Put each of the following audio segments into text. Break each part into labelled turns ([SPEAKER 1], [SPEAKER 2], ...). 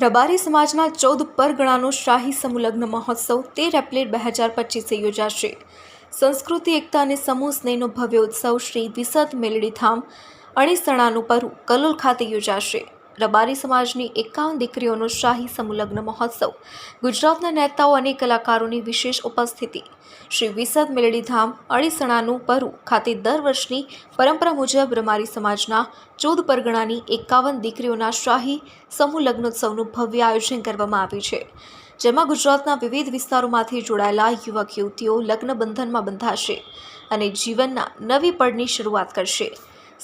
[SPEAKER 1] રબારી સમાજના ચૌદ પરગણાનો શાહી સમુલગ્ન મહોત્સવ તેર એપ્રિલ બે હજાર પચીસે યોજાશે. સંસ્કૃતિ, એકતા અને સમૂહ સ્નેહનો ભવ્ય ઉત્સવ શ્રી વિસદ મેલડી ધામ અણીસણાનું પરુ કલોલ ખાતે યોજાશે. રબારી સમાજની એકાવન દીકરીઓનો શાહી સમુલગ્ન મહોત્સવ. ગુજરાતના નેતાઓ અને કલાકારોની વિશેષ ઉપસ્થિતિ. શ્રી વિસદ મેલડી અળીસણાનું પરુ ખાતે દર વર્ષની પરંપરા મુજબ રબારી સમાજના ચૌદ પરગણાની એકાવન દીકરીઓના શાહી સમૂહ લગ્નોત્સવનું ભવ્ય આયોજન કરવામાં આવ્યું છે. જેમાં ગુજરાતના વિવિધ વિસ્તારોમાંથી જોડાયેલા યુવક યુવતીઓ લગ્ન બંધનમાં બંધાશે અને જીવનના નવી પળની શરૂઆત કરશે.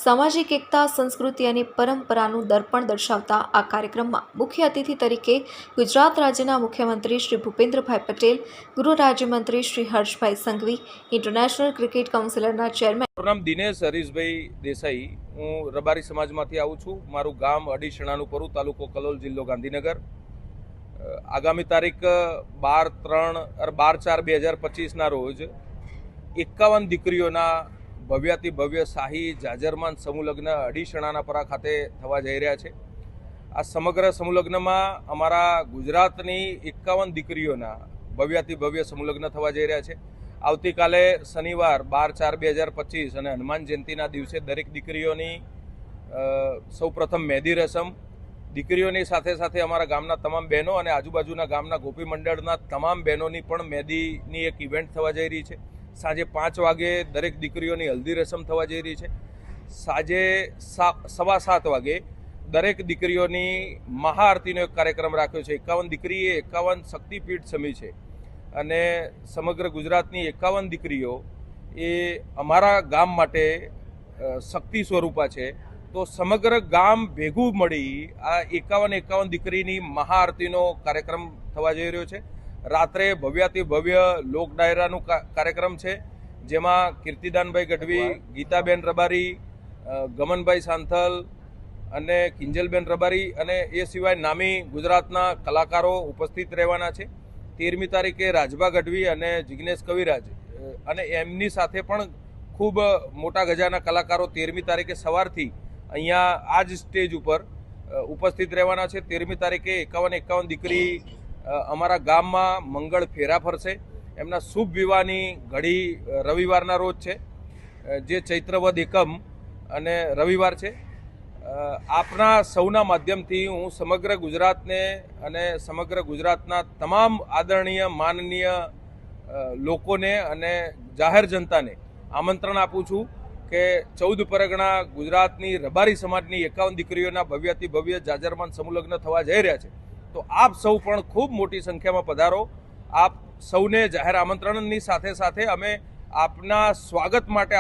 [SPEAKER 1] સામાજિક એકતા, સંસ્કૃતિ અને પરંપરાનું દર્પણ દર્શાવતા આ કાર્યક્રમમાં મુખ્ય અતિથિ તરીકે ગુજરાત રાજ્યના મુખ્યમંત્રી શ્રી ભૂપેન્દ્રભાઈ પટેલ, ગૃહ રાજ્યમંત્રી શ્રી હર્ષભાઈ સંઘવી, ઇન્ટરનેશનલ ક્રિકેટ કાઉન્સિલરના ચેરમેન
[SPEAKER 2] નામ દિનેશ હરીશભાઈ દેસાઈ. હું રબારી સમાજમાંથી આવું છું. મારું ગામ અડીશણાનું પરુ, તાલુકો કલોલ જિલ્લો ગાંધીનગર. આગામી તારીખ બાર ત્રણ બાર ચાર બે હજાર પચીસના રોજ એકાવન દીકરીઓના ભવ્યાતિ ભવ્ય શાહી જાજરમાન સમૂહલગ્ન અડીસણાના પરા ખાતે થવા જઈ રહ્યા છે. આ સમગ્ર સમૂહલગ્નમાં અમારા ગુજરાતની એકાવન દીકરીઓના ભવ્યાતિ ભવ્ય સમૂહલગ્ન થવા જઈ રહ્યા છે. આવતીકાલે શનિવાર બાર ચાર બે હજાર પચીસ અને હનુમાન જયંતિના દિવસે દરેક દીકરીઓની સૌ પ્રથમ મહેંદી રસમ, દીકરીઓની સાથે સાથે અમારા ગામના તમામ બહેનો અને આજુબાજુના ગામના ગોપી મંડળના તમામ બહેનોની પણ મહેંદીની એક ઇવેન્ટ થવા જઈ રહી છે. સાંજે પાંચ વાગે દરેક દીકરીઓની હલ્દી રસમ થવા જઈ રહી છે. સાંજે સવા સાત વાગે દરેક દીકરીઓની મહાઆરતીનો એક કાર્યક્રમ રાખ્યો છે. એકાવન દીકરી એ એકાવન શક્તિપીઠ સમી છે. અને સમગ્ર ગુજરાતની એકાવન દીકરીઓ એ અમારા ગામ માટે શક્તિ સ્વરૂપા છે. તો સમગ્ર ગામ ભેગું મળી આ એકાવન એકાવન દીકરીની મહાઆરતીનો કાર્યક્રમ થવા જઈ રહ્યો છે. રાત્રે ભવ્યાતિ ભવ્ય લોક ડાયરાનું કાર્યક્રમ છે, જેમાં કીર્તિદાનભાઈ ગઢવી, ગીતાબેન રબારી ગમનભાઈ સાંથલ અને કિંજલબેન રબારી અને એ સિવાય નામી ગુજરાતના કલાકારો ઉપસ્થિત રહેવાના છે. તેરમી તારીખે રાજભા ગઢવી અને જિગ્નેશ કવિરાજ અને એમની સાથે પણ ખૂબ મોટા ગજાના કલાકારો તેરમી તારીખે સવારથી અહીંયા આ જ સ્ટેજ ઉપર ઉપસ્થિત રહેવાના છે. તેરમી તારીખે એકાવન એકાવન દીકરી અમારા ગામમાં મંગળ ફેરા ફરશે એમના શુભ વિવાહની ઘડી રવિવારના રોજ છે. જે ચૈત્રવદ એકમ અને રવિવાર છે. આપના સૌના માધ્યમથી હું સમગ્ર ગુજરાતને અને સમગ્ર ગુજરાતના તમામ આદરણીય, માનનીય લોકોને અને જાહેર જનતાને આમંત્રણ આપું છું કે ચૌદ પરગણા ગુજરાતની રબારી સમાજની એકાવન દીકરીઓના ભવ્યથી ભવ્ય જાજરમાન સમૂહલગ્ન થવા જઈ રહ્યા છે. તો આપ સૌ પણ ખૂબ મોટી સંખ્યામાં પધારો. આપ સૌને જાહેર આમંત્રણની સાથે સાથે અમે આપના સ્વાગત માટે